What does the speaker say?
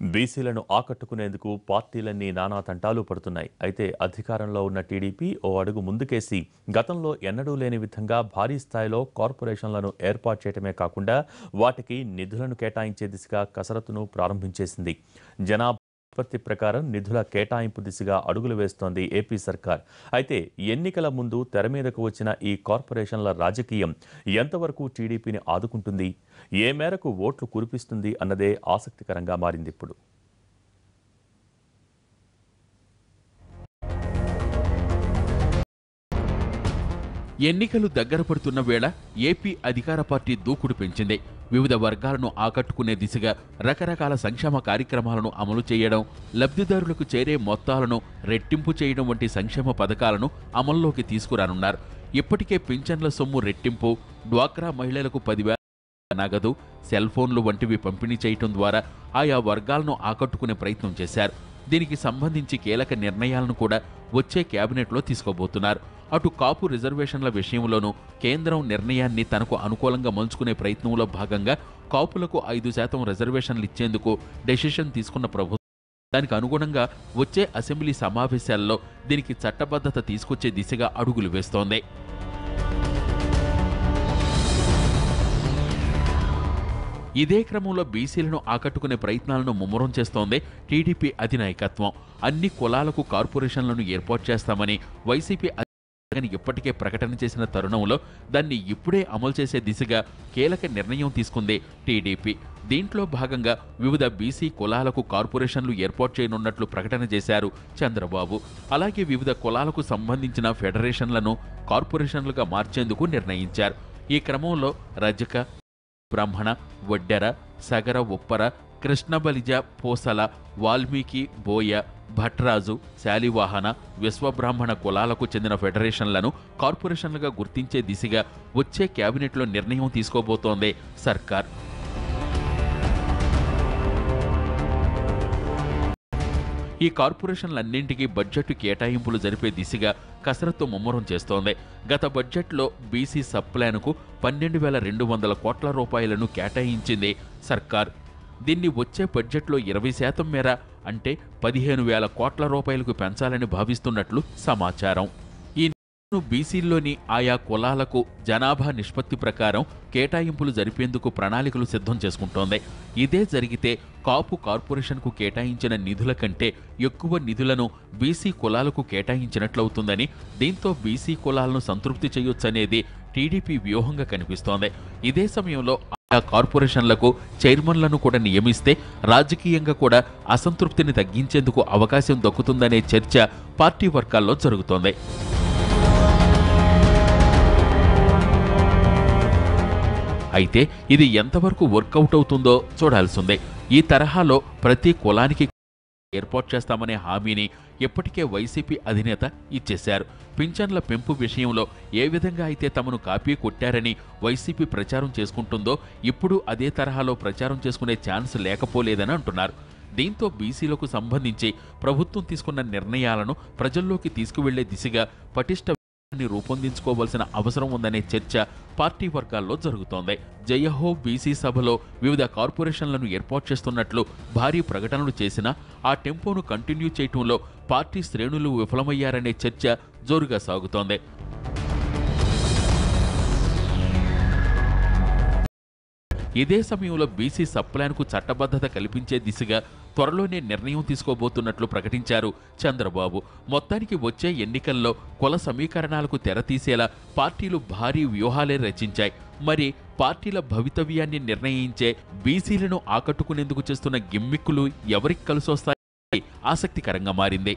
బీసీలను ఆకట్టుకునేందుకు పార్టీలన్నీ నానా తంటాలు పడుతున్నాయి. అయితే అధికారంలో ఉన్న టీడీపీ ఓ అడుగు ముందుకేసి గతంలో ఎన్నడూ లేని విధంగా భారీ స్థాయిలో కార్పొరేషన్లను ఏర్పాటు చేయడమే కాకుండా వాటికి నిధులను కేటాయించే దిశగా కసరత్తును ప్రారంభించేసింది. జనాభా నిష్పత్తి ప్రకారం నిధుల కేటాయింపు దిశగా అడుగులు వేస్తోంది ఏపీ సర్కార్. అయితే ఎన్నికల ముందు తెర మీదకు వచ్చిన ఈ కార్పొరేషన్ల రాజకీయం ఎంతవరకు టీడీపీని ఆదుకుంటుంది? ఏ మేరకు ఓట్లు కురిపిస్తుంది అన్నదే ఆసక్తికరంగా మారింది ఇప్పుడు. ఎన్నికలు దగ్గర పడుతున్న వేళ ఏపీ అధికార పార్టీ దూకుడు పెంచింది. వివిధ వర్గాలను ఆకట్టుకునే దిశగా రకరకాల సంక్షేమ కార్యక్రమాలను అమలు చేయడం లబ్ధిదారులకు చేరే మొత్తాలను రెట్టింపు చేయడం వంటి సంక్షేమ పథకాలను అమల్లోకి తీసుకురానున్నారు. ఇప్పటికే పింఛన్ల సొమ్ము రెట్టింపు డ్వాక్రా మహిళలకు పదివేల నగదు సెల్ ఫోన్లు వంటివి పంపిణీ చేయటం ద్వారా ఆయా వర్గాలను ఆకట్టుకునే ప్రయత్నం చేశారు. దీనికి సంబంధించి కీలక నిర్ణయాలను కూడా వచ్చే కేబినెట్లో తీసుకోబోతున్నారు. అటు కాపు రిజర్వేషన్ల విషయంలోనూ కేంద్రం నిర్ణయాన్ని తనకు అనుకూలంగా మలుచుకునే ప్రయత్నంలో భాగంగా కాపులకు ఐదు శాతం రిజర్వేషన్లు ఇచ్చేందుకు డెసిషన్ తీసుకున్న ప్రభుత్వం దానికి అనుగుణంగా వచ్చే అసెంబ్లీ సమావేశాల్లో దీనికి చట్టబద్ధత తీసుకొచ్చే దిశగా అడుగులు వేస్తోంది. ఇదే క్రమంలో బీసీలను ఆకట్టుకునే ప్రయత్నాలను ముమ్మరం చేస్తోంది టీడీపీ అధినాయకత్వం. అన్ని కులాలకు కార్పొరేషన్లను ఏర్పాటు చేస్తామని వైసీపీ ఇప్పటికే ప్రకటన చేసిన తరుణంలో దాన్ని ఇప్పుడే అమలు చేసే దిశగా కీలక నిర్ణయం తీసుకుంది టీడీపీ. దీంట్లో భాగంగా వివిధ బీసీ కులాలకు కార్పొరేషన్లు ఏర్పాటు చేయనున్నట్లు ప్రకటన చేశారు చంద్రబాబు. అలాగే వివిధ కులాలకు సంబంధించిన ఫెడరేషన్లను కార్పొరేషన్లుగా మార్చేందుకు నిర్ణయించారు. ఈ క్రమంలో రజక బ్రాహ్మణ వడ్డెర సగర ఉప్పర కృష్ణబలిజ పోసల వాల్మీకి బోయ భట్రాజు శాలివాహన విశ్వబ్రాహ్మణ కులాలకు చెందిన ఫెడరేషన్లను కార్పొరేషన్లుగా గుర్తించే దిశగా వచ్చే కేబినెట్లో నిర్ణయం తీసుకోబోతోంది సర్కార్. ఈ కార్పొరేషన్లన్నింటికీ బడ్జెట్ కేటాయింపులు జరిపే దిశగా కసరత్తు ముమ్మరం చేస్తోంది. గత బడ్జెట్లో బీసీ సబ్ ప్లాన్కు పన్నెండు వేల రెండు వందల కోట్ల రూపాయలను కేటాయించింది సర్కార్. దీన్ని వచ్చే బడ్జెట్లో ఇరవై శాతం మేర అంటే పదిహేను వేల కోట్ల రూపాయలకు పెంచాలని భావిస్తున్నట్లు సమాచారం. ఈ బీసీల్లోని ఆయా కులాలకు జనాభా నిష్పత్తి ప్రకారం కేటాయింపులు జరిపేందుకు ప్రణాళికలు సిద్ధం చేసుకుంటోంది. ఇదే జరిగితే కాపు కార్పొరేషన్కు కేటాయించిన నిధుల కంటే ఎక్కువ నిధులను బీసీ కులాలకు కేటాయించినట్లవుతుందని దీంతో బీసీ కులాలను సంతృప్తి చేయొచ్చనేది టీడీపీ వ్యూహంగా కనిపిస్తోంది. ఇదే సమయంలో ఆయా కార్పొరేషన్లకు చైర్మన్లను కూడా నియమిస్తే రాజకీయంగా కూడా అసంతృప్తిని తగ్గించేందుకు అవకాశం దక్కుతుందనే చర్చ పార్టీ వర్గాల్లో జరుగుతోంది. అయితే ఇది ఎంతవరకు వర్కౌట్ అవుతుందో చూడాల్సిందే. ఈ తరహాలో ప్రతి కులానికి ఏర్పాటు చేస్తామనే హామీని ఇప్పటికే వైసీపీ అధినేత ఇచ్చేశారు. పింఛన్ల పెంపు విషయంలో ఏ విధంగా అయితే తమను కాపీ కొట్టారని వైసీపీ ప్రచారం చేసుకుంటుందో ఇప్పుడు అదే తరహాలో ప్రచారం చేసుకునే ఛాన్స్ లేకపోలేదని అంటున్నారు. దీంతో బీసీలకు సంబంధించి ప్రభుత్వం తీసుకున్న నిర్ణయాలను ప్రజల్లోకి తీసుకువెళ్ళే దిశగా పటిష్ట రూపొందించుకోవాల్సిన అవసరం ఉందనే చర్చ పార్టీ వర్గాల్లో జరుగుతోంది. జయహో బీసీ సభలో వివిధ కార్పొరేషన్లను ఏర్పాటు చేస్తున్నట్లు భారీ ప్రకటనలు చేసినా ఆ టెంపోను కంటిన్యూ చేయటంలో పార్టీ శ్రేణులు విఫలమయ్యారనే చర్చ జోరుగా సాగుతోంది. ఇదే సమయంలో బీసీ సప్లాన్కు చట్టబద్ధత కల్పించే దిశగా త్వరలోనే నిర్ణయం తీసుకోబోతున్నట్లు ప్రకటించారు చంద్రబాబు. మొత్తానికి వచ్చే ఎన్నికల్లో కుల సమీకరణాలకు తెరతీసేలా పార్టీలు భారీ వ్యూహాలే రచించాయి. మరి పార్టీల భవితవ్యాన్ని నిర్ణయించే బీసీలను ఆకట్టుకునేందుకు చేస్తున్న గిమ్మిక్కులు ఎవరికి కలిసొస్తాయి? ఆసక్తికరంగా మారింది.